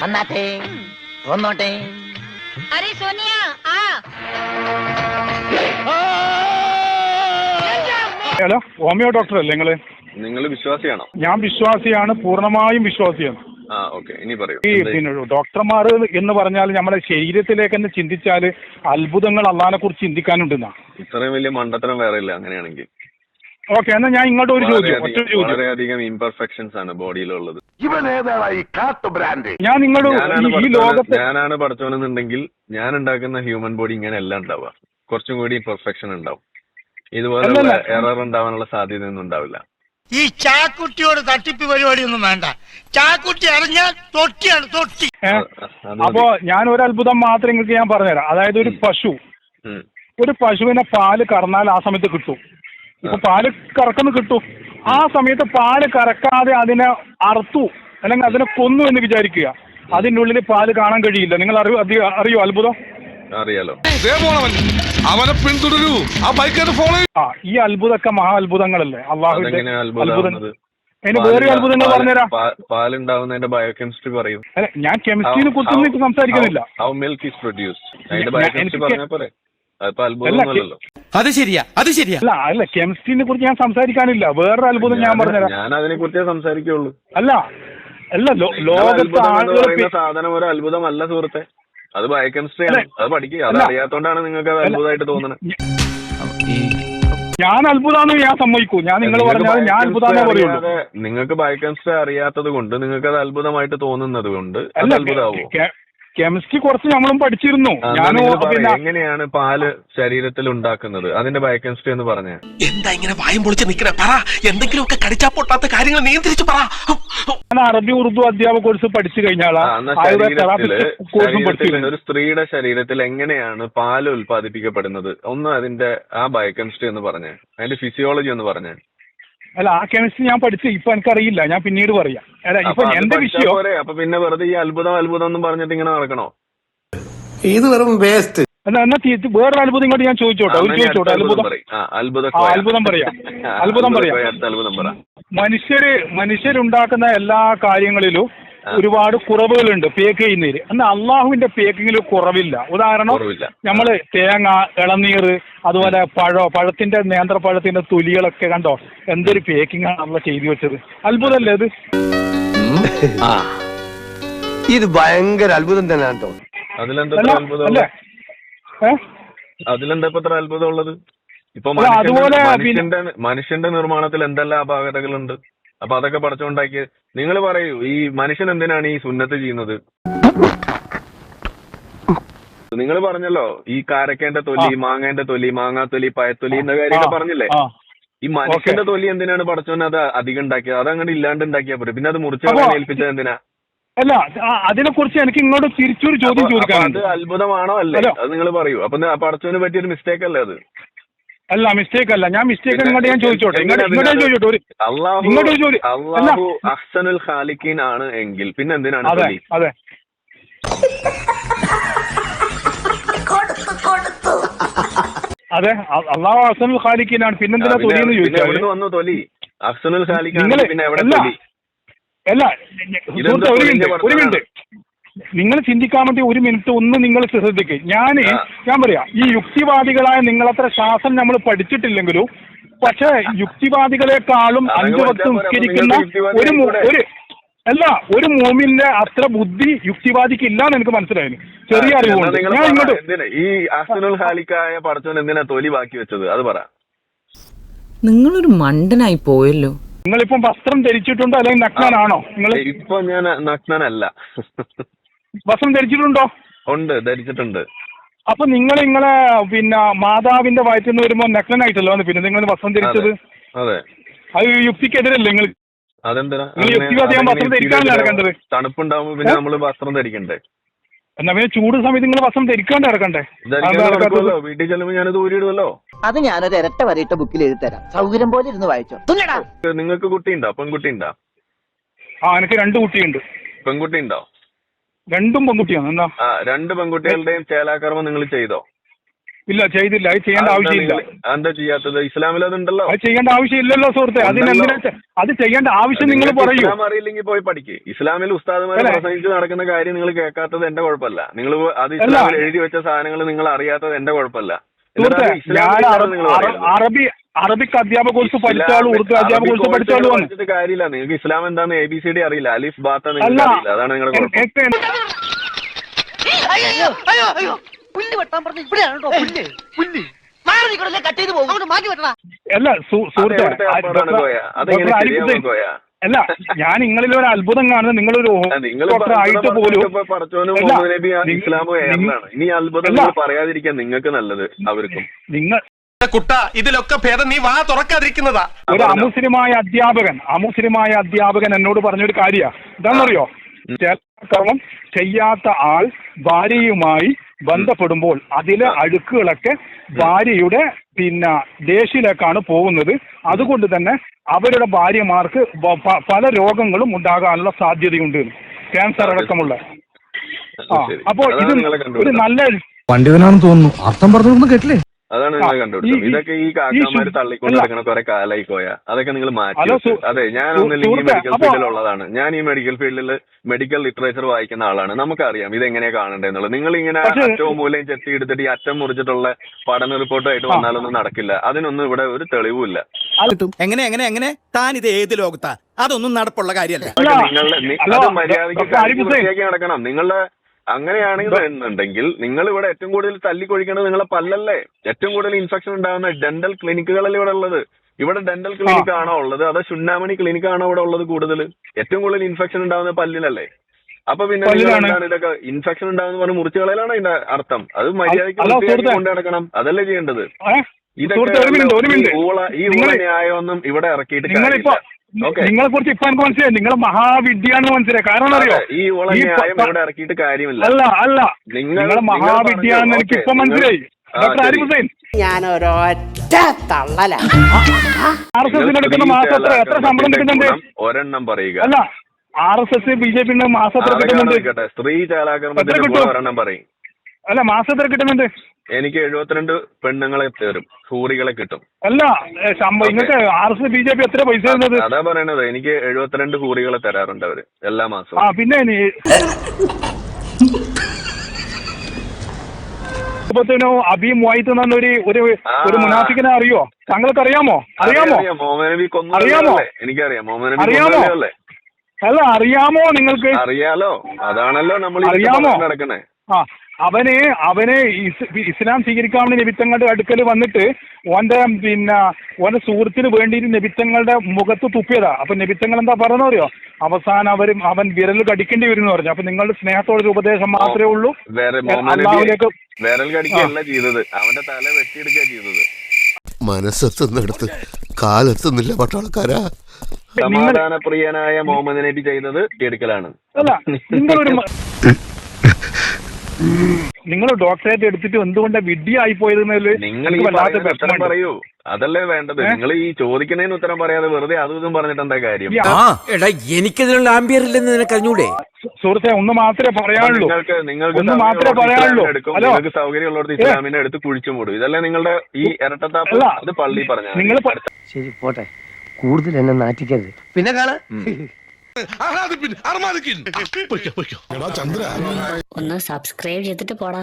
വന്നാട്ടെ വന്നോട്ടെ अरे सोनिया आ ഹലോ ഹോമിയോ ഡോക്ടർ അല്ലേ നിങ്ങള് നിങ്ങൾ വിശ്വാസിയാണോ ഞാൻ വിശ്വാസിയാണ് പൂർണ്ണമായും വിശ്വാസിയാണ് ആ ഓക്കെ ഇനി പറയൂ ഈ എന്തായി? പിന്നെ ഡോക്ടർമാർ എന്ന് പറഞ്ഞാൽ നമ്മുടെ ശരീരത്തിലേക്ക് തന്നെ ചിന്തിച്ചാൽ അത്ഭുതങ്ങൾ അള്ളഹാനെ കുറിച്ച് ചിന്തിക്കാനുണ്ടെന്നാ ഇത്രയും വലിയ മണ്ടത്തരം വേറെ ഇല്ല അങ്ങനെയാണെങ്കിൽ ഓക്കെ എന്നാ ഞാൻ ഇങ്ങോട്ട് ഒരു ചോദ്യം ഒറ്റ വളരെയധികം- ചോദ്യം. വളരെയധികം ഇംപെർഫെക്ഷൻസ് ആണ് ബോഡിയിലുള്ളത്. ഇവൻ ഏതാണ് ഈ കാട്ടു ബ്രാൻഡ്? ഞാൻ നിങ്ങളുടെ ഞാനാണ് ഈ- പഠിച്ചവന് ലോകത്ത് ഞാനാണ് പഠിച്ചവനെന്നുണ്ടെങ്കിൽ ഞാൻ ഉണ്ടാക്കുന്ന ഹ്യൂമൻ ബോഡി ഇങ്ങനെ എല്ലാം ഉണ്ടാവുക. കുറച്ചും കൂടി പെർഫെക്ഷൻ ഉണ്ടാവും. ഇതുപോലെ അല്ലല്ല. എറർ ഉണ്ടാവാനുള്ള സാധ്യത ഒന്നും ഉണ്ടാവില്ല. ഈ ചാക്കുട്ടിയോട് തട്ടിപ്പ് പരിപാടിയൊന്നും വേണ്ട. ചാക്കുട്ടി അറിഞ്ഞാൽ തൊട്ടിയാണ് തൊട്ടി. ഏ? അത് മതി. അപ്പോ ഞാൻ ഒരു അത്ഭുതം മാത്രം നിങ്ങൾക്ക് ഞാൻ പറഞ്ഞുതരാം. അതായത് ഒരു പശു. ഉം. ഒരു പശുവിനെ പാൽ കറന്നാൽ ആ സമയത്ത് കിട്ടും. ഇപ്പൊ പാൽ കറക്കുന്നു കിട്ടും. ആ സമയത്ത് പാൽ കറക്കാതെ അതിനെ അറുത്തു അല്ലെങ്കിൽ അതിനെ കൊന്നു എന്ന് വിചാരിക്കുക. അതിനുള്ളിൽ പാൽ കാണാൻ കഴിയില്ല. നിങ്ങൾ അറിവ് അറിയോ? അത്ഭുതം? അറിയാലോ. അവനെ പിന്തുടരൂ. ആ ബൈക്കായിട്ട് ഫോളോ ആ ഈ അത്ഭുതമൊക്കെ മഹാ അത്ഭുതങ്ങളല്ലേ അള്ളാഹുവിന്റെ അത്ഭുതം അതിന് വേറെ അത്ഭുതങ്ങൾ പറഞ്ഞുതരാം. പാലുണ്ടാവുന്നതിന്റെ ബയോകെമിസ്ട്രി പറയും. ഞാൻ കെമിസ്ട്രിനെ കുറിച്ചൊന്നും സംസാരിക്കുന്നില്ല. ഹൗ മിൽക്ക് ഈസ് പ്രൊഡ്യൂസ് അതിന്റെ ബയോകെമിസ്ട്രി പറഞ്ഞാൽ പോരെ? അതിപ്പോ അല്ല, അത്ഭുതമൊന്നുമല്ലല്ലോ അത് ശരിയാ അത് ശരിയാ. അല്ല അല്ല കെമിസ്ട്രിനെ കുറിച്ച് ഞാൻ സംസാരിക്കാനില്ല. വേറൊരു അത്ഭുതം ഞാൻ പറഞ്ഞുതരാം. ഞാൻ അതിനെ കുറിച്ചേ സംസാരിക്കുള്ളൂ. അല്ല അല്ല ലോ- ലോകത്തെ അത്ഭുതം എന്ന് ആളുകൾ പറയുന്ന സാധനം ഒരു അത്ഭുതമല്ല സുഹൃത്തെ. അത് ബയോകെമിസ്ട്രി ആണ്. അത് പഠിക്കുക അത് അല്ല. അറിയാത്തോണ്ടാണ് നിങ്ങൾക്ക് അത് അത്ഭുതമായിട്ട് തോന്നുന്നത് ഞാൻ അത്ഭുതാന്ന് ഞാൻ സമ്മതിക്കൂ. ഞാൻ നിങ്ങൾ പറഞ്ഞാൽ ഞാൻ അത്ഭുതാന്നേ പറയുള്ളൂ. നിങ്ങൾക്ക് ബയോകെമിസ്ട്രി അറിയാത്തത് കൊണ്ട് നിങ്ങൾക്ക് അത് അത്ഭുതമായിട്ട് തോന്നുന്നത് കൊണ്ട് അത് അല്ല അത്ഭുതമാവോ കെമിസ്ട്രി കുറച്ച് നമ്മളും പഠിച്ചിരുന്നു. ഞാനും പിന്നെ എങ്ങനെയാണ് പാൽ ശരീരത്തിൽ ഉണ്ടാക്കുന്നത്? അതിന്റെ ബയോകെമിസ്ട്രി എന്ന് പറഞ്ഞ. എന്താ ഇങ്ങനെ വായും പൊളിച്ച് നിക്കണേ പറ. എന്തെങ്കിലും ഒക്കെ കടിച്ചാ പൊട്ടാത്ത കാര്യങ്ങൾ നിയന്ത്രിച്ച് പറ. ഞാൻ അറബി ഉറുദു അധ്യാപക കോഴ്സ് പഠിച്ചു കോഴ്സും പഠിച്ചിരുന്നു ഒരു സ്ത്രീയുടെ ശരീരത്തിൽ എങ്ങനെയാണ് പാൽ ഉൽപ്പാദിപ്പിക്കപ്പെടുന്നത്? ഒന്ന് അതിന്റെ ആ ബയോകെമിസ്ട്രി എന്ന് പറഞ്ഞേ. അതിന്റെ ഫിസിയോളജി എന്ന് പറഞ്ഞേ. അല്ല ആ കെമിസ്ട്രി ഞാൻ പഠിച്ചു ഇപ്പൊ എനിക്കറിയില്ല ഞാൻ പിന്നീട് പറയാം അല്ല ഇപ്പൊ എന്റെ വിഷയം അപ്പൊ പിന്നെ വെറുതെ ഈ അത്ഭുതം അത്ഭുതം എന്നും പറഞ്ഞിട്ട് ഇങ്ങനെ നടക്കണോ ഇത് വെറും വേസ്റ്റ് അല്ല എന്നാ തീ- വേറൊരു അത്ഭുതം ഇങ്ങോട്ട് ഞാൻ ചോദിച്ചോട്ടെ ഒരു ചോദിച്ചോട്ടെ അത്ഭുതം പറയ്. ആ, അത്ഭുത പറയാം. അത്ഭുതം പറയാം. അത്ഭുതം പറ മനുഷ്യര് മനുഷ്യരുണ്ടാക്കുന്ന എല്ലാ കാര്യങ്ങളിലും. ഒരുപാട് കുറവുകളുണ്ട് പേക്ക് ചെയ്യുന്നതിൽ. എന്നാൽ അള്ളാഹുവിന്റെ പേക്കിങ്ങിൽ കുറവില്ല. ഉദാഹരണം. നമ്മൾ തേങ്ങ ഇളനീർ അതുപോലെ പഴോ പഴത്തിന്റെ നേന്ത്രപ്പഴത്തിന്റെ തൊലികളൊക്കെ കണ്ടോ? എന്തൊരു പേക്കിംഗ് ആണ് നമ്മൾ ചെയ്തു വെച്ചത്. അത്ഭുതമല്ലേ അത് ഇത് ഭയങ്കര അത്ഭുതം തന്നെയാണ് കേട്ടോ. അതിലെന്താ ഇത്ര ഇപ്പൊ അതുപോലെ മനുഷ്യന്റെ നിർമ്മാണത്തിൽ എന്തെല്ലാം അപാകതകളുണ്ട്? അപ്പൊ അതൊക്കെ പഠിച്ചുണ്ടാക്കിയ നിങ്ങൾ പറയൂ ഈ മനുഷ്യൻ എന്തിനാണ് ഈ സുന്നത്ത് ചെയ്യുന്നത്? നിങ്ങൾ പറഞ്ഞല്ലോ ഈ കാരക്കേന്റെ തൊലി. മാങ്ങേന്റെ തൊലി മാങ്ങാത്തൊലി പയത്തൊലി എന്ന കാര്യമൊക്കെ ആ, പറഞ്ഞില്ലേ? ഈ മനുഷ്യന്റെ തൊലി എന്തിനാണ് പഠിച്ചോന്ന് അത് അധികം ഉണ്ടാക്കിയത്? അത് അങ്ങനെ ഇല്ലാണ്ട് ഉണ്ടാക്കിയാ പോലും പിന്നെ അത് മുറിച്ച് ഏൽപ്പിച്ചത് എന്തിനാ? അല്ല അതിനെ കുറിച്ച് എനിക്ക് ഇങ്ങോട്ട് തിരിച്ചൊരു ചോദ്യം ചോദിക്കാനുണ്ട്. അത് അത്ഭുതമാണോ അല്ലേ? അത് നിങ്ങൾ പറയൂ. അപ്പൊ പടച്ചോന് പറ്റിയൊരു മിസ്റ്റേക്ക് അല്ലേ അത്? അല്ല മിസ്റ്റേക്ക് അല്ല. ഞാൻ മിസ്റ്റേക്ക് ഇങ്ങോട്ട് ഞാൻ ചോദിച്ചോട്ടെ. ഇങ്ങോട്ട് ഇങ്ങോട്ട് ചോദിച്ചോട്ടെ. ഒരു ഇങ്ങോട്ട് ഒരു ചോദ്യം. അല്ല. അള്ളാഹു അഹ്സനുൽ ഖാലിഖീൻ ആണ് എങ്കിൽ. പിന്നെ എന്തിനാണ് അതെ അതെ. അതെ അള്ളാഹു അഹ്സനുൽ ഖാലിഖീൻ ആണ്. പിന്നെന്തിനാ പിന്നെ- തൊലി എന്ന് പിന്നെ ചോദിച്ചാൽ വന്നു തൊലി? അഹ്സനുൽ ഖാലിഖാൻ പിന്നെ എവിടെ അല്ല. തൊലി? അല്ല ഒരു മിനിറ്റ് ഒരു മിനിറ്റ്. നിങ്ങൾ ചിന്തിക്കാൻ വേണ്ടി ഒരു മിനിറ്റ് ഒന്ന് നിങ്ങൾ ശ്രദ്ധിക്കുക ഞാൻ ഞാൻ പറയാ ഈ യുക്തിവാദികളായ നിങ്ങളത്ര ശാസ്ത്രം നമ്മൾ പഠിച്ചിട്ടില്ലെങ്കിലും പക്ഷേ യുക്തിവാദികളെക്കാളും അഞ്ചു പത്ത് നിസ്കരിക്കുന്ന ഒരു ഒരു അല്ല ഒരു മോമിന്റെ അത്ര ബുദ്ധി യുക്തിവാദിക്ക് ഇല്ലാന്ന് എനിക്ക് മനസ്സിലായി ചെറിയ അറിവുണ്ട്. ഞാൻ ഇങ്ങോട്ട് ഈ അഹ്സനുൽ ഹാലിക്കായ പടച്ചോൻ എന്തിനാ തൊലി ബാക്കി വെച്ചത്? അത് പറ. നിങ്ങളൊരു മണ്ടനായി പോയല്ലോ. നിങ്ങളിപ്പം വസ്ത്രം ധരിച്ചിട്ടുണ്ടോ? അല്ലെങ്കിൽ നഗ്നനാണോ? നിങ്ങൾ ഇപ്പൊ ഞാൻ നഗ്നനല്ല. വസ്ത്രം ധരിച്ചിട്ടുണ്ടോ? ഉണ്ട് ധരിച്ചിട്ടുണ്ട്. അപ്പൊ നിങ്ങൾ നിങ്ങളെ പിന്നെ മാതാവിന്റെ വയറ്റിൽ നിന്ന് വരുമ്പോ നഗ്നനായിട്ടല്ലോ ആയിട്ടല്ലോ പിന്നെ നിങ്ങൾ വസ്ത്രം ധരിച്ചത്? അതെ. അത് യുക്തിക്കെതിരല്ലേ നിങ്ങൾ അതെന്തിനാ? തണുപ്പുണ്ടാവുമ്പോ പിന്നെ നമ്മൾ വസ്ത്രം ധരിക്കണ്ടേ? എന്നാ പിന്നെ ചൂട് സമയത്ത് നിങ്ങൾ വസ്ത്രം ധരിക്കാണ്ട് ഇറക്കണ്ടേ ധരിക്കാൻ അതെന്താ ഇറക്കാത്തത്? നടക്കുമല്ലോ വീട്ടിൽ ചെല്ലുമ്പോ ഞാനത് ഊരിയിടുമല്ലോ അത് ഞാനൊരു ഇരട്ട വരയിട്ട ബുക്കിൽ എഴുതി തരാം സൗകര്യം പോലെ ഇരുന്ന് വായിച്ചോ. നിങ്ങൾക്ക് കുട്ടിയുണ്ടോ? പെൺകുട്ടിയുണ്ടോ? ആ എനിക്ക് രണ്ട് കുട്ടിയുണ്ട്. പെൺകുട്ടി ഉണ്ടോ രണ്ടും പെൺകുട്ടിയാണ്. എന്താ? ആ രണ്ട് പെൺകുട്ടികളുടെയും ചേലാകർമ്മം നിങ്ങൾ ചെയ്തോ? ഇല്ല ചെയ്തില്ല. അത് ചെയ്യേണ്ട ആവശ്യമില്ല. എന്താ ചെയ്യാത്തത്? ഇസ്ലാമിൽ അതുണ്ടല്ലോ. അത് ചെയ്യേണ്ട ആവശ്യമില്ലല്ലോ സുഹൃത്തെ. അതിന് എന്തിനാ അത് ചെയ്യേണ്ട ആവശ്യം നിങ്ങൾ പറയൂ. ഇസ്ലാം അറിയില്ലെങ്കിൽ പോയി പഠിക്ക്. ഇസ്ലാമിൽ ഉസ്താദുമാരെ? പ്രസംഗിച്ച് നടക്കുന്ന കാര്യം നിങ്ങൾ കേൾക്കാത്തത് എന്റെ കുഴപ്പമല്ല. നിങ്ങൾ അത് ഇസ്ലാമിൽ എഴുതി വെച്ച സാധനങ്ങൾ നിങ്ങൾ അറിയാത്തത് എന്റെ കുഴപ്പമല്ല. സുഹൃത്തെ ഞാൻ അറബ് അറബിക് അധ്യാപക കോഴ്സ് പഠിച്ചാളും ഉറുദു അധ്യാപക കോഴ്സ് പഠിച്ചിട്ട് കാര്യമില്ല. നിങ്ങൾക്ക് ഇസ്ലാം എന്താന്ന് എ ബി സി ഡി അറിയില്ല. അലിഫ് ബാത്ത നിങ്ങൾക്ക് അല്ല. അറിയില്ല അതാണ് നിങ്ങളുടെ കുഴപ്പം. അയ്യോ അയ്യോ അയ്യോ പുല്ല് വെട്ടാൻ പറഞ്ഞ ഇവിടെയാണോ പുല്ല്. പുല്ല്. മാറി കട്ട് ചെയ്ത് പോകും. അങ്ങോട്ട് മാറ്റി വെട്ടണ അല്ല സുഹൃത്തെ? അല്ല ഞാൻ നിങ്ങളിൽ ഒരു അത്ഭുതം കാണുന്നത് നിങ്ങളൊരു ആയിട്ട് പോലും ഇസ്ലാമും ഇനി അത്ഭുതം പറയാതിരിക്കാൻ നിങ്ങൾക്ക് നല്ലത് അവർക്കും. നിങ്ങൾ കുട്ട ഇതിലൊക്കെ ഭേദം നീ വാ തുറക്കാതിരിക്കുന്നതാ. ഒരു അമുസ്ലിമായ അധ്യാപകൻ അമുസ്ലിമായ അധ്യാപകൻ എന്നോട് പറഞ്ഞൊരു കാര്യ. എന്താണെന്നറിയോ ചേർക്കർമ്മം ചെയ്യാത്ത ആൾ ഭാര്യയുമായി ബന്ധപ്പെടുമ്പോൾ അതിലെ അഴുക്കുകളൊക്കെ ഭാര്യയുടെ പിന്നെ ദേശിലേക്കാണ് പോകുന്നത്. അതുകൊണ്ട് തന്നെ അവരുടെ ഭാര്യമാർക്ക് പല രോഗങ്ങളും ഉണ്ടാകാനുള്ള സാധ്യതയുണ്ട്. ക്യാൻസർ അടക്കമുള്ള. ആ. അപ്പോ ഇത് ഒരു നല്ല പണ്ഡിതനാണെന്ന് തോന്നുന്നു. അർത്ഥം പറഞ്ഞു കേട്ടില്ലേ? അതാണ് നിങ്ങൾ കണ്ടുപിടിച്ചത്. ഇതൊക്കെ ഈ കാക്കമാര് തള്ളിക്കൊണ്ട്. നടക്കണ കുറെ കാലായി പോയ. അതൊക്കെ നിങ്ങൾ മാറ്റി അതെ ഞാൻ ഒന്നില്ലെങ്കിൽ മെഡിക്കൽ ഫീൽഡിലുള്ളതാണ് ഞാൻ ഈ മെഡിക്കൽ ഫീൽഡിൽ മെഡിക്കൽ ലിറ്ററേച്ചർ വായിക്കുന്ന ആളാണ്. നമുക്കറിയാം ഇത് എങ്ങനെയാ കാണേണ്ടതെന്നുള്ളത് നിങ്ങൾ ഇങ്ങനെ അറ്റവും മൂലയും ചെത്തി എടുത്തിട്ട് ഈ അറ്റം മുറിച്ചിട്ടുള്ള പഠന റിപ്പോർട്ടായിട്ട് വന്നാലൊന്നും നടക്കില്ല. അതിനൊന്നും ഇവിടെ ഒരു തെളിവുമില്ല. എങ്ങനെ എങ്ങനെ എങ്ങനെ? താൻ ഇത് ഏത് ലോകത്താ? അതൊന്നും നടപ്പുള്ള കാര്യമല്ല. നിങ്ങളുടെ അത് മര്യാദയ്ക്ക് നടക്കണം. നിങ്ങളുടെ അങ്ങനെയാണെങ്കിൽ എന്നുണ്ടെങ്കിൽ നിങ്ങൾ ഇവിടെ ഏറ്റവും കൂടുതൽ തല്ലിക്കൊഴിക്കേണ്ടത് നിങ്ങളെ പല്ലല്ലേ? ഏറ്റവും കൂടുതൽ ഇൻഫെക്ഷൻ ഉണ്ടാകുന്ന ഡെന്റൽ ക്ലിനിക്കുകളല്ലേ ഇവിടെ ഉള്ളത്? ഇവിടെ ഡെന്റൽ ക്ലിനിക് ആണോ ഉള്ളത്? അതോ ചുണ്ണാമണി ക്ലിനിക് ആണോ ഇവിടെ ഉള്ളത് കൂടുതൽ ഏറ്റവും കൂടുതൽ ഇൻഫെക്ഷൻ ഉണ്ടാകുന്ന പല്ലിലല്ലേ? അപ്പൊ പിന്നെ. എന്താണ് ഇതൊക്കെ ഇൻഫെക്ഷൻ ഉണ്ടാകുന്ന പറഞ്ഞ മുറിച്ചു കളയലാണ് ഇതിന്റെ അർത്ഥം? അത് മര്യാദയ്ക്ക് കൊണ്ട് നടക്കണം അതല്ലേ ചെയ്യേണ്ടത്? ഇതൊക്കെ ഈ ഊള ന്യായമൊന്നും ഇവിടെ ഇറക്കിയിട്ട് കാര്യമില്ല. നിങ്ങളെ കുറിച്ച് ഇപ്പൊ എനിക്ക് മനസ്സിലായി. നിങ്ങൾ മഹാവിദ്യാന്ന് മനസ്സിലായി. കാരണം അറിയോ? ഈ ഇറക്കിയിട്ട് കാര്യമില്ല. അല്ല അല്ല. നിങ്ങൾ- മഹാവിദ്യ എന്ന് മഹാവിദ്യാന്ന് എനിക്ക് ഇപ്പൊ മനസ്സിലായി. ഡോക്ടർ ആരിഫ് ഹുസൈൻ. ഞാൻ ഒരൊറ്റ തള്ളല. ആർ എസ് എസിന് എടുക്കുന്ന മാസം എത്ര? എത്ര ശമ്പളം കിട്ടുന്നുണ്ട്? ഒരെണ്ണം പറയുക. അല്ല R S S B J P മാസം എത്ര കിട്ടുന്നുണ്ട്? സ്ത്രീ ചാലാകരണം എത്ര ഗുണം കിട്ടും? പറയും. അല്ല മാസം എത്ര കിട്ടുന്നുണ്ട്? എനിക്ക് എഴുപത്തിരണ്ട് പെണ്ണുങ്ങളെ തരും. ഹൂറികളെ കിട്ടും. അല്ല നിങ്ങൾക്ക് R S B J P എത്ര പൈസ തരുന്നത് അതാ പറയണത്. എനിക്ക് എഴുപത്തിരണ്ട് ഹൂറികളെ തരാറുണ്ട് അവർ എല്ലാ ആ മാസവും പിന്നെ ഇനി ഇപ്പത്തിനോ അബി മുവായിത്ത് എന്ന ഒരു ഒരു ആ. മുനാഫിക്കിനെ അറിയോ? താങ്കൾക്ക് അറിയാമോ? അറിയാമോ അറിയാം. മോഹൻ നബി അറിയാമോ? എനിക്കറിയാം. മോഹൻ നബി അറിയാമോ? അല്ല അറിയാമോ നിങ്ങൾക്ക്? അറിയാലോ. അതാണല്ലോ നമ്മൾ അറിയാമോ? നടക്കണേ. ആ അവന് അവന് ഇസ്ലാം ഇസ്ലാം സ്വീകരിക്കാവുന്ന നിമിത്തങ്ങളുടെ അടുക്കൽ വന്നിട്ട് ഓന്റെ പിന്നെ ഓന്റെ സുഹൃത്തിന് വേണ്ടിയിട്ട് നബിത്തങ്ങളുടെ മുഖത്ത് തുപ്പിയതാ. അപ്പൊ നബിത്തങ്ങൾ എന്താ പറയുന്നത് അറിയോ അവസാനം അവർ അവൻ വിരൽ കടിക്കേണ്ടി വരും എന്ന് പറഞ്ഞു. അപ്പൊ നിങ്ങളുടെ സ്നേഹത്തോടൊരു ഉപദേശം മാത്രമേ ഉള്ളൂ. അള്ളാഹുലേക്ക് വിരൽ കടിക്കുകയല്ല ചെയ്തത്. അവന്റെ തല വെട്ടിയെടുക്കുക ചെയ്തത്. മനസ്സെത്തുന്നിടത്ത് കാലെത്തുന്നില്ല പട്ടാളക്കാരാ. സമാധാനപ്രിയനായ മുഹമ്മദ് നബി ചെയ്തത് എടുക്കലാണ്. അല്ല നിങ്ങളൊരു നിങ്ങൾ ഡോക്ടറേറ്റ് എടുത്തിട്ട് എന്തുകൊണ്ടാണ് വിഡ്ഢിയായി ആയി നിങ്ങൾ ഈ പറയുന്നതിന് ഉത്തരം പറയൂ. അതല്ലേ വേണ്ടത്. നിങ്ങൾ ഈ ചോദിക്കുന്നതിന് ഉത്തരം പറയാതെ വെറുതെ അതും ഇതും പറഞ്ഞിട്ട് എന്താ കാര്യം? എടാ എനിക്കതിനുള്ള ആംബിയർ ഇല്ലെന്ന് നിനക്ക് അറിഞ്ഞൂടെ? സുഹൃത്തെ ഒന്ന് മാത്രമേ പറയാനുള്ളൂ. നിങ്ങൾക്ക് നിങ്ങൾക്ക് ഒന്ന് മാത്രമേ പറയാനുള്ളൂ. നിങ്ങൾക്ക് സൗകര്യമുള്ളവർക്ക് ഇസ്ലാമിനെ എടുത്ത് കുഴിച്ചു മൂടും. ഇതല്ലേ നിങ്ങളുടെ ഈ ഇരട്ടത്താപ്പ്? അത് പള്ളി പറഞ്ഞു നിങ്ങൾ ശരി പോട്ടെ. കൂടുതൽ എന്നെ നാറ്റിക്കരുത്. പിന്നെ കാണാ ഒന്ന് സബ്സ്ക്രൈബ് ചെയ്തിട്ട് പോടാ.